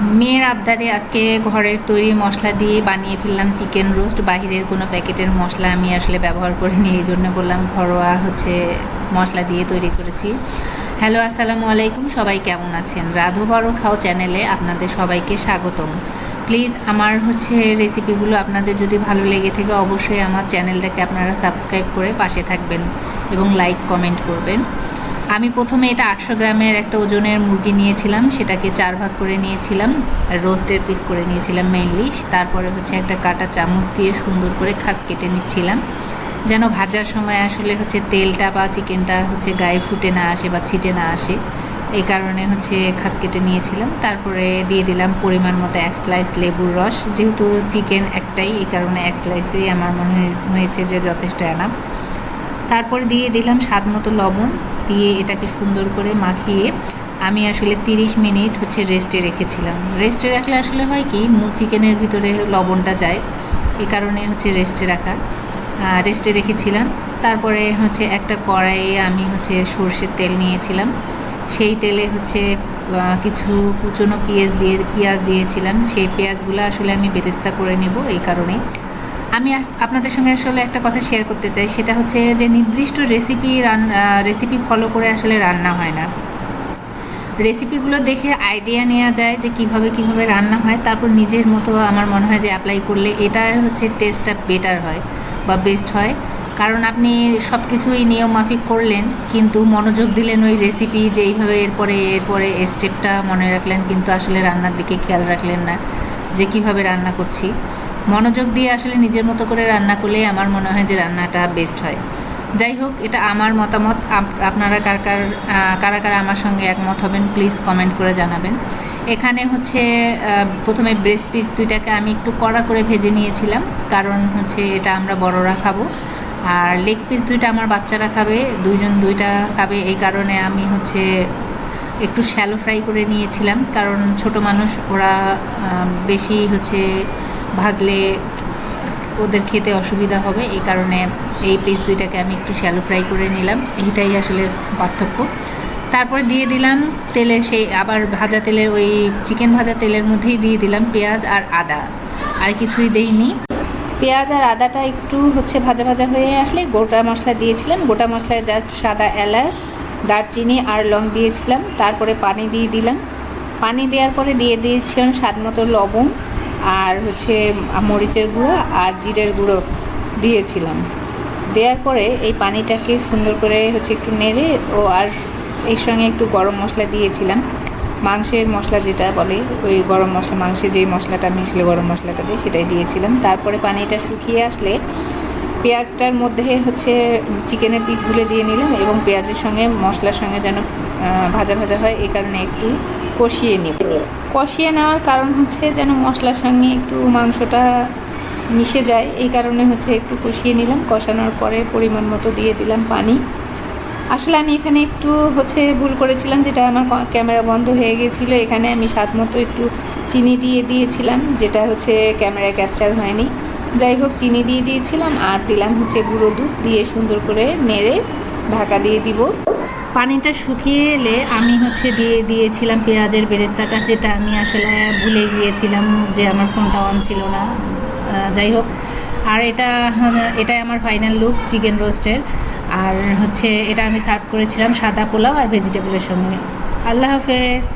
মেয়ের আবদারে আজকে ঘরের তৈরি মশলা দিয়ে বানিয়ে ফেললাম চিকেন রোস্ট। বাহিরের কোনো প্যাকেটের মশলা আমি আসলে ব্যবহার করিনি, এই জন্য বললাম ঘরোয়া হচ্ছে মশলা দিয়ে তৈরি করেছি। হ্যালো, আসসালামু আলাইকুম, সবাই কেমন আছেন? রাধো বারো খাও চ্যানেলে আপনাদের সবাইকে স্বাগতম। প্লিজ, আমার হচ্ছে রেসিপিগুলো আপনাদের যদি ভালো লেগে থাকে, অবশ্যই আমার চ্যানেলটাকে আপনারা সাবস্ক্রাইব করে পাশে থাকবেন এবং লাইক কমেন্ট করবেন। আমি প্রথমে এটা আটশো গ্রামের একটা ওজনের মুরগি নিয়েছিলাম, সেটাকে চার ভাগ করে নিয়েছিলাম রোস্টের পিস করে নিয়েছিলাম মেইনলি তারপরে হচ্ছে একটা কাটা চামচ দিয়ে সুন্দর করে খাস কেটে নিচ্ছিলাম, যেন ভাজার সময় আসলে হচ্ছে তেলটা বা চিকেনটা হচ্ছে গায়ে ফুটে না আসে বা ছিটে না আসে। এই কারণে হচ্ছে খাস কেটে নিয়েছিলাম। তারপরে দিয়ে দিলাম পরিমাণ মতো এক স্লাইস লেবুর রস। যেহেতু চিকেন একটাই, এই কারণে এক স্লাইসেই আমার মনে হয়ে- হয়েছে যে যথেষ্ট এনাম তারপরে দিয়ে দিলাম স্বাদ মতো লবণ, দিয়ে এটাকে সুন্দর করে মাখিয়ে আমি আসলে 30 মিনিট হচ্ছে রেস্টে রেখেছিলাম। রেস্টে রাখলে আসলে হয় কি চিকেনের ভিতরে লবণটা যায় এই কারণে হচ্ছে রেস্টে রাখা। রেস্টে রেখেছিলাম, তারপরে হচ্ছে একটা কড়াইয়ে আমি হচ্ছে সর্ষের তেল নিয়েছিলাম। সেই তেলে হচ্ছে কিছু কুচনো পেঁয়াজ দিয়ে, পেঁয়াজ দিয়েছিলাম। সেই পেঁয়াজগুলো আসলে আমি বেরেস্তা করে নেব এই কারণে। আমি আপনাদের সঙ্গে আসলে একটা কথা শেয়ার করতে চাই। সেটা হচ্ছে যে, নির্দিষ্ট রেসিপি রান্না রেসিপি ফলো করে আসলে রান্না হয় না। রেসিপিগুলো দেখে আইডিয়া নেওয়া যায় যে, কীভাবে কীভাবে রান্না হয়। তারপর নিজের মতো আমার মনে হয় যে অ্যাপ্লাই করলে এটা হচ্ছে টেস্টটা বেটার হয় বা বেস্ট হয়। কারণ আপনি সব কিছুই নিয়ম মাফিক করলেন, কিন্তু মনোযোগ দিলেন ওই রেসিপি যে, এইভাবে এরপরে এরপরে স্টেপটা মনে রাখলেন, কিন্তু আসলে রান্নার দিকে খেয়াল রাখলেন না যে, কীভাবে রান্না করছি। মনোযোগ দিয়ে আসলে নিজের মতো করে রান্না করলে আমার মনে হয় যে রান্নাটা বেস্ট হয়। যাই হোক, এটা আমার মতামত। আপ- আপনারা কার কার কারা কারা আমার সঙ্গে একমত হবেন প্লিজ কমেন্ট করে জানাবেন। এখানে হচ্ছে প্রথমে ব্রেস্ট পিস দুইটাকে আমি একটু কড়া করে ভেজে নিয়েছিলাম, কারণ হচ্ছে এটা আমরা বড়রা খাব। আর লেগ পিস দুইটা আমার বাচ্চারা খাবে, দুইজন দুইটা খাবে, এই কারণে আমি হচ্ছে একটু শ্যালো ফ্রাই করে নিয়েছিলাম, কারণ ছোট মানুষ, ওরা বেশি হচ্ছে ভাজলে ওদের খেতে অসুবিধা হবে, এই কারণে এই পিস দুইটাকে আমি একটু শ্যালো ফ্রাই করে নিলাম। এইটাই আসলে পার্থক্য। তারপর দিয়ে দিলাম তেলে সেই আবার ভাজা তেলের ওই চিকেন ভাজা তেলের মধ্যেই দিয়ে দিলাম পেঁয়াজ আর আদা। আর কিছুই দেইনি। পেঁয়াজ আর আদাটা একটু হচ্ছে ভাজা ভাজা হয়ে আসলে গোটা মশলা দিয়েছিলাম। গোটা মশলায় জাস্ট সাদা এলাচ, দারচিনি আর লং দিয়েছিলাম। তারপরে পানি দিয়ে দিলাম। পানি দেওয়ার পরে দিয়ে দিয়েছিলাম স্বাদ মতো লবণ। আর হচ্ছে মরিচের গুঁড়ো আর জিরের গুঁড়ো দিয়েছিলাম। দেওয়ার পরে এই পানিটাকে সুন্দর করে হচ্ছে একটু নেড়ে ও আর এর সঙ্গে একটু গরম মশলা দিয়েছিলাম। মাংসের মশলা যেটা বলে, ওই গরম মশলা, মাংসে যেই মশলাটা মিশলে গরম মশলাটা দিই সেটাই দিয়েছিলাম। তারপরে পানিটা শুকিয়ে আসলে পেঁয়াজটার মধ্যে হচ্ছে চিকেনের পিসগুলো দিয়ে নিলাম এবং পেঁয়াজের সঙ্গে মশলার সঙ্গে যেন ভাজা ভাজা হয় এই কারণে একটু কষিয়ে নিব। কষিয়ে নেওয়ার কারণ হচ্ছে যেন মশলার সঙ্গে একটু মাংসটা মিশে যায়। এই কারণে হচ্ছে একটু কষিয়ে নিলাম। কষানোর পরে পরিমাণ মতো দিয়ে দিলাম পানি। আসলে আমি এখানে একটু হচ্ছে ভুল করেছিলাম, যেটা আমার ক্যামেরা বন্ধ হয়ে গেছিল। এখানে আমি স্বাদ মতো একটু চিনি দিয়ে দিয়েছিলাম, যেটা হচ্ছে ক্যামেরা ক্যাপচার হয়নি। যাই হোক, চিনি দিয়ে দিয়েছিলাম আর দিলাম হচ্ছে গুঁড়ো দুধ দিয়ে সুন্দর করে নেড়ে ঢাকা দিয়ে দিব। পানিটা শুকিয়ে এলে আমি হচ্ছে দিয়ে দিয়েছিলাম পেঁয়াজের বেরেস্তাটা, যেটা আমি আসলে ভুলে গিয়েছিলাম যে আমার ফোনটা অন ছিল না। যাই হোক, আর এটা এটাই আমার ফাইনাল লুক চিকেন রোস্টের আর হচ্ছে এটা আমি সার্ভ করেছিলাম সাদা পোলাও আর ভেজিটেবলের সঙ্গে। আল্লাহ হাফেজ।